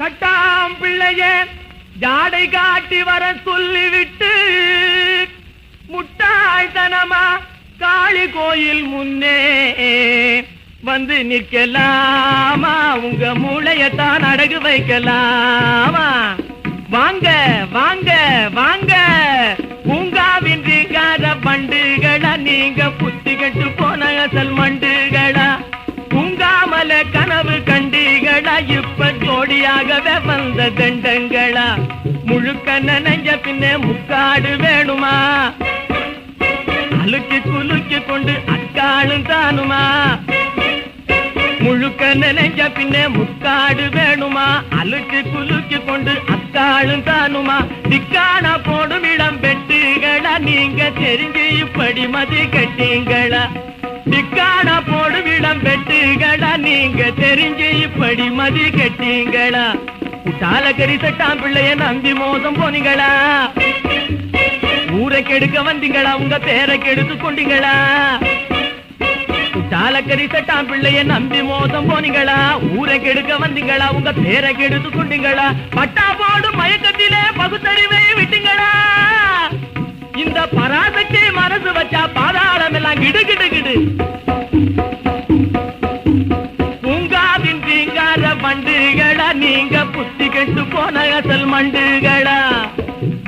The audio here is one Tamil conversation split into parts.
கட்டாம் பிள்ளைய ஜாடை காட்டி வர சொல்லிவிட்டு முட்டாய்த்தனமா காளி கோயில் முன்னே வந்து நிற்கலாமா? உங்க மூளையத்தான் அடகு வைக்கலாமா? வாங்க வாங்க வாங்க. பூங்காவின் ரீங்கார பண்டுகளா நீங்க புத்தி கட்டு போன அசல் மண்டு. ஜோடியாகவே தண்டங்களா? முழுக்க நனைஞ்ச பின்னே முக்காடு வேணுமா? அழுக்கி குலுக்கி கொண்டு அக்காளும் தானுமா? முழுக்க நினைஞ்ச பின்னே முக்காடு வேணுமா? அழுக்கு குலுக்கி கொண்டு அக்காளும் தானுமா? திக்கான போடும் இடம் பெட்டுகளா நீங்க தெரிஞ்சு இப்படி மதி கட்டீங்களா? திக்கான போடும் இடம் பெட்டுகளா நீங்க தெரிஞ்சு இப்படி மதி கட்டீங்களா? குட்டால கறி பிள்ளைய நம்பி மோசம் போனீங்களா ஊரை கெடுக்க வந்தீங்களா? உங்க பேரை கெடுத்து கொண்டீங்களா? குட்டாலக்கறி சட்டாம் பிள்ளைய நம்பி மோசம் போனீங்களா ஊரை கெடுக்க வந்தீங்களா? உங்க பேரை கெடுத்து கொண்டீங்களா? பட்டா போடும் மயக்கத்திலே பகுத்தறிவை விட்டீங்களா? இந்த பராசக்தி மனசு வச்சா பாதாளம் எல்லாம் கிடுகிடுக்கு வாசல் அசல் மண்டுகளா?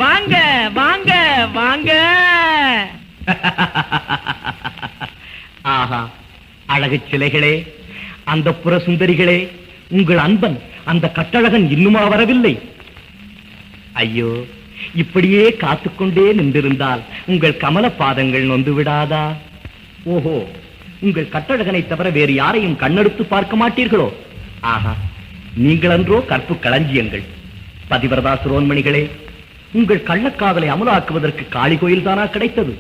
வாங்க வாங்க வாங்க. ஆஹா அழகு சிலைகளே அந்த புற சுந்தரிகளே உங்கள் அன்பன் அந்த கட்டழகன் இன்னுமா வரவில்லை. ஐயோ இப்படியே காத்துக்கொண்டே நின்றிருந்தால் உங்கள் கமல பாதங்கள் நொந்து விடாதா? ஓஹோ உங்கள் கட்டழகனை தவிர வேறு யாரையும் கண்ணெடுத்து பார்க்க மாட்டீர்களோ? ஆஹா நீங்களன்றோ கற்பு களஞ்சியங்கள். பதிவரதா சிரோன்மணிகளே உங்கள் கள்ளக்காதலை அமலாக்குவதற்கு காளி கோயில் தானா கிடைத்தது?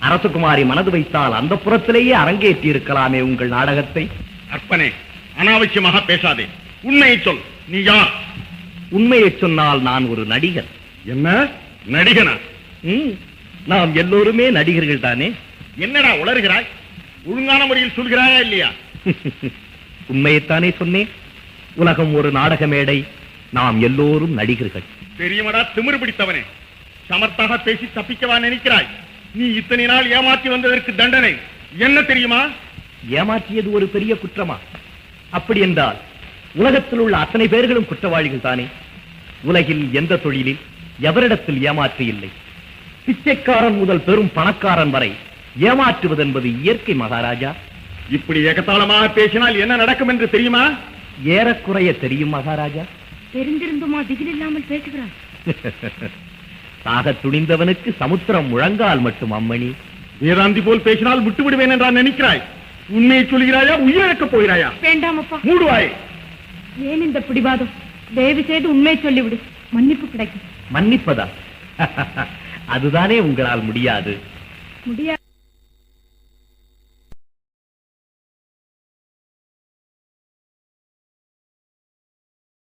அரசகுமாரி மனது வைத்தால் அந்த புறத்திலேயே அரங்கேற்றி இருக்கலாமே உங்கள் நாடகத்தை. அற்பனே அனாவசியமாக பேசாதே. உண்மையை சொல். நீ யார்? உண்மையை சொன்னால் நான் ஒரு நடிகர் என்ன? நடிகனா? நாம் எல்லோருமே நடிகர்கள் தானே. என்னடா உளறுகிறாய்? ஒழுங்கான முறையில் சொல்கிறாயா இல்லையா? உண்மையைத்தானே சொன்னேன். உலகம் ஒரு நாடக மேடை. நாம் எல்லோரும் நடிகர்கள். தெரியுமடா திமிரு பிடித்தவனே. சமர்த்தாக பேசி தப்பிக்கவா நினைக்கிறாய்? நீ இத்தனை நாள் ஏமாற்றி வந்ததற்கு தண்டனை. என்ன தெரியுமா? ஏமாற்றியது ஒரு பெரிய குற்றமா? அப்படி என்றால் உலகத்தில் உள்ள அத்தனை பேர்களும் குற்றவாளிகள் தானே? உலகில் எந்த தொழிலில் எவரிடத்தில் ஏமாற்று இல்லை? பிச்சைக்காரன் முதல் பெரும் பணக்காரன் வரை ஏமாற்றுவது என்பது இயற்கை மகாராஜா. இப்படி ஏகத்தாளமாக பேசினால் என்ன நடக்கும் என்று தெரியுமா? ஏறக்குறைய தெரியும் மகாராஜா. தெரிந்திருந்துமா? திகில் இல்லாமல் பேசுகிறார் சாக துணிந்தவனுக்கு சமுத்திரம் முழங்கால் மட்டும் அம்மணி. வேதாந்தி போல் பேசினால் விட்டு விடுவேன் என்றா நினைக்கிறாய்? உண்மையை சொல்கிறாயா? உயிரிழக்கப் போகிறாயா? வேண்டாம் அப்பா மூடுவாய். ஏன் இந்த பிடிவாதம்? தயவு செய்து உண்மை சொல்லிவிடு. மன்னிப்பு கிடைக்கும். மன்னிப்பதா? அதுதானே உங்களால் முடியாது. முடியாது.